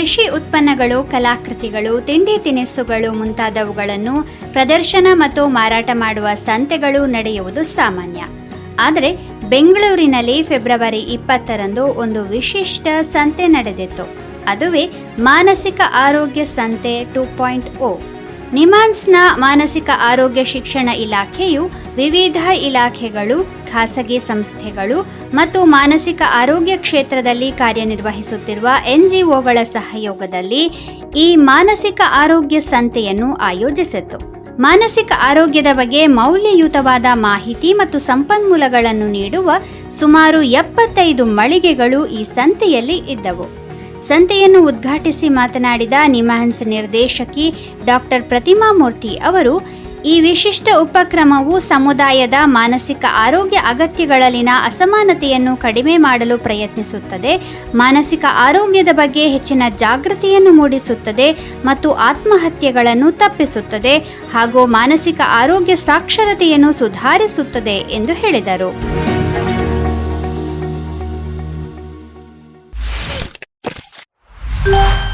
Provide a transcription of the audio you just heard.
ಕೃಷಿ ಉತ್ಪನ್ನಗಳು, ಕಲಾಕೃತಿಗಳು, ತಿಂಡಿ ತಿನಿಸುಗಳು ಮುಂತಾದವುಗಳನ್ನು ಪ್ರದರ್ಶನ ಮತ್ತು ಮಾರಾಟ ಮಾಡುವ ಸಂತೆಗಳು ನಡೆಯುವುದು ಸಾಮಾನ್ಯ. ಆದರೆ ಬೆಂಗಳೂರಿನಲ್ಲಿ ಫೆಬ್ರವರಿ ಇಪ್ಪತ್ತರಂದು ಒಂದು ವಿಶಿಷ್ಟ ಸಂತೆ ನಡೆದಿತ್ತು. ಅದುವೇ ಮಾನಸಿಕ ಆರೋಗ್ಯ ಸಂತೆ ಟೂ ಪಾಯಿಂಟ್ ಓ. ನಿಮಾನ್ಸ್ನ ಮಾನಸಿಕ ಆರೋಗ್ಯ ಶಿಕ್ಷಣ ಇಲಾಖೆಯು ವಿವಿಧ ಇಲಾಖೆಗಳು, ಖಾಸಗಿ ಸಂಸ್ಥೆಗಳು ಮತ್ತು ಮಾನಸಿಕ ಆರೋಗ್ಯ ಕ್ಷೇತ್ರದಲ್ಲಿ ಕಾರ್ಯನಿರ್ವಹಿಸುತ್ತಿರುವ ಎನ್ಜಿಒಗಳ ಸಹಯೋಗದಲ್ಲಿ ಈ ಮಾನಸಿಕ ಆರೋಗ್ಯ ಸಂತೆಯನ್ನು ಆಯೋಜಿಸಿತ್ತು ಮಾನಸಿಕ ಆರೋಗ್ಯದ ಬಗ್ಗೆ ಮೌಲ್ಯಯುತವಾದ ಮಾಹಿತಿ ಮತ್ತು ಸಂಪನ್ಮೂಲಗಳನ್ನು ನೀಡುವ ಸುಮಾರು ಎಪ್ಪತ್ತೈದು ಮಳಿಗೆಗಳು ಈ ಸಂತೆಯಲ್ಲಿ ಇದ್ದವು. ಸಂತೆಯನ್ನು ಉದ್ಘಾಟಿಸಿ ಮಾತನಾಡಿದ ನಿಮಹನ್ಸ್ ನಿರ್ದೇಶಕಿ ಡಾಕ್ಟರ್ ಪ್ರತಿಮಾ ಮೂರ್ತಿ ಅವರು, ಈ ವಿಶಿಷ್ಟ ಉಪಕ್ರಮವು ಸಮುದಾಯದ ಮಾನಸಿಕ ಆರೋಗ್ಯ ಅಗತ್ಯಗಳಲ್ಲಿನ ಅಸಮಾನತೆಯನ್ನು ಕಡಿಮೆ ಮಾಡಲು ಪ್ರಯತ್ನಿಸುತ್ತದೆ, ಮಾನಸಿಕ ಆರೋಗ್ಯದ ಬಗ್ಗೆ ಹೆಚ್ಚಿನ ಜಾಗೃತಿಯನ್ನು ಮೂಡಿಸುತ್ತದೆ ಮತ್ತು ಆತ್ಮಹತ್ಯೆಗಳನ್ನು ತಪ್ಪಿಸುತ್ತದೆ ಹಾಗೂ ಮಾನಸಿಕ ಆರೋಗ್ಯ ಸಾಕ್ಷರತೆಯನ್ನು ಸುಧಾರಿಸುತ್ತದೆ ಎಂದು ಹೇಳಿದರು. Bye.